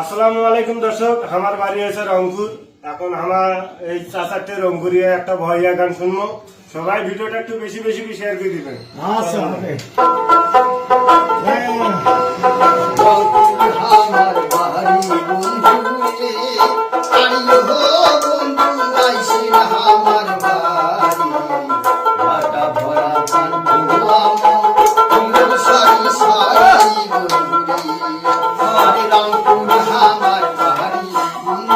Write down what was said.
আসসালামু আলাইকুম দর্শক, আমার বাড়ি হয়েছে রংপুর। এখন আমার এই চাচারটে রংপুরিয়া একটা ভয়া গান শুনব। সবাই ভিডিওটা একটু বেশি বেশি শেয়ার করে দিবেন। হবে